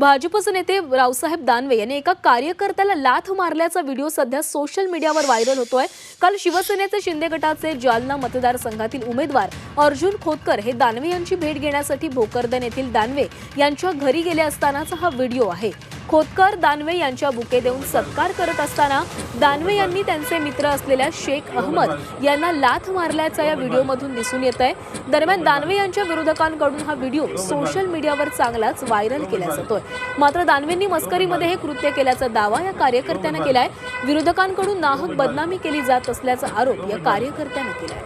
भाजपचे नेते रावसाहेब दानवे यांनी एका कार्यकर्त्याला लाथ मारल्याचा व्हिडिओ सध्या सोशल मीडियावर व्हायरल होतोय. काल शिवसेनेचे शिंदे गटाचे जालना मतदारसंघातील उमेदवार अर्जुन खोतकर हे दानवे यांची भेट घेण्यासाठी भोकरदन येथील दानवे यांच्या घरी गेले असतानाचा हा व्हिडिओ आहे. खोतकर दानवे यांच्या बुके देऊन सत्कार करत असताना दानवे यांनी त्यांचे मित्र असलेल्या शेख अहमद यांना लाथ मारल्याचा या व्हिडिओमधून दिसून येत आहे दरम्यान दानवे यांच्या विरोधकांकडून हा व्हिडिओ सोशल मीडियावर चांगलाच व्हायरल केला जातोय मात्र दानवेंनी मस्करीमध्ये हे कृत्य केल्याचा दावा या कार्यकर्त्यानं केलाय. विरोधकांकडून नाहक बदनामी केली जात असल्याचा आरोप या कार्यकर्त्यानं केलाय.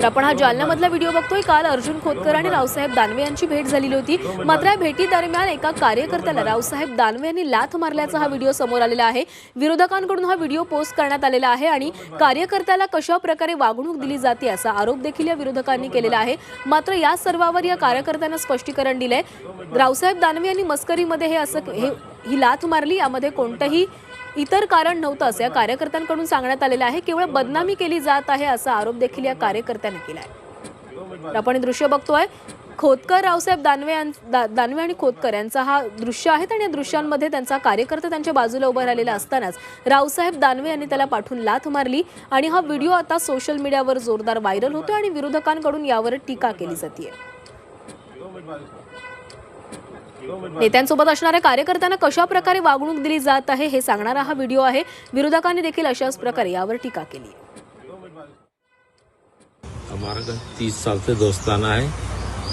तर आपण हा जालन्यामधला व्हिडिओ बघतोय. काल अर्जुन खोतकर आणि रावसाहेब दानवे यांची भेट झालेली होती. मात्र या भेटी दरम्यान एका कार्यकर्त्याला रावसाहेब दानवे यांनी लाथ मारल्याचा हा व्हिडिओ समोर आलेला आहे. विरोधकांकडून हा व्हिडिओ पोस्ट करण्यात आलेला आहे आणि कार्यकर्त्याला कशा प्रकारे वागणूक दिली जाते असा आरोप देखील या विरोधकांनी केलेला आहे. मात्र या सर्वावर या कार्यकर्त्यांना स्पष्टीकरण दिलंय. रावसाहेब दानवे यांनी मस्करीमध्ये हे असं हे ही लाथ मारली. यामध्ये कोणतंही इतर कारण नव्हतं असं या कार्यकर्त्यांकडून सांगण्यात आलेलं आहे केवळ बदनामी केली जात आहे असा आरोप देखील या कार्यकर्त्यांनी केला आहे आपण दृश्य बघतोय. खोतकर रावसाहेब दानवे दा- दानवे आणि खोतकर यांचा हा दृश्य आहेत आणि या दृश्यांमध्ये त्यांचा कार्यकर्ता त्यांच्या बाजूला उभा राहिलेला असतानाच रावसाहेब दानवे यांनी त्याला पाठवून लाथ मारली आणि हा व्हिडिओ आता सोशल मीडियावर जोरदार व्हायरल होतो आणि विरोधकांकडून यावर टीका केली जाते नेत्यांसोबत असणाऱ्या कार्यकर्त्यांना कशा प्रकारे वागणूक दिली जात आहे हे सांगणारा हा व्हिडिओ आहे. विरोधकांनी देखील अशाच प्रकारे यावर टीका केली. हमारा तीस साल से दोस्ताना है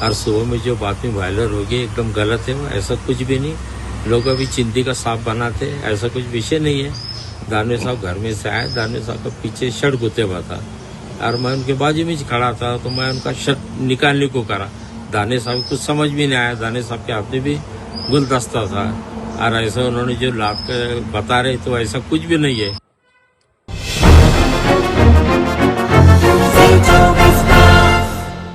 हर सुबह में जो बातें वायरल होगी एकदम गलत है ऐसा कुछ भी नहीं। लोग अभी चिंदी का सांप बनाते हैं ऐसा कुछ विषय नहीं है। दानवे साहब घर में से आए दानवे साहब का पीछे शर्ट गुते हुआ था और मैं उनके बाजू में खड़ा था तो मैं उनका शर्ट निकालने को करा। दाने साहब कुछ समझ भी नहीं आया। दाने साहब के हाथ में भी गुलदस्ता था। और ऐसा उन्होंने जो लाभ बता रहे तो ऐसा कुछ भी नहीं है।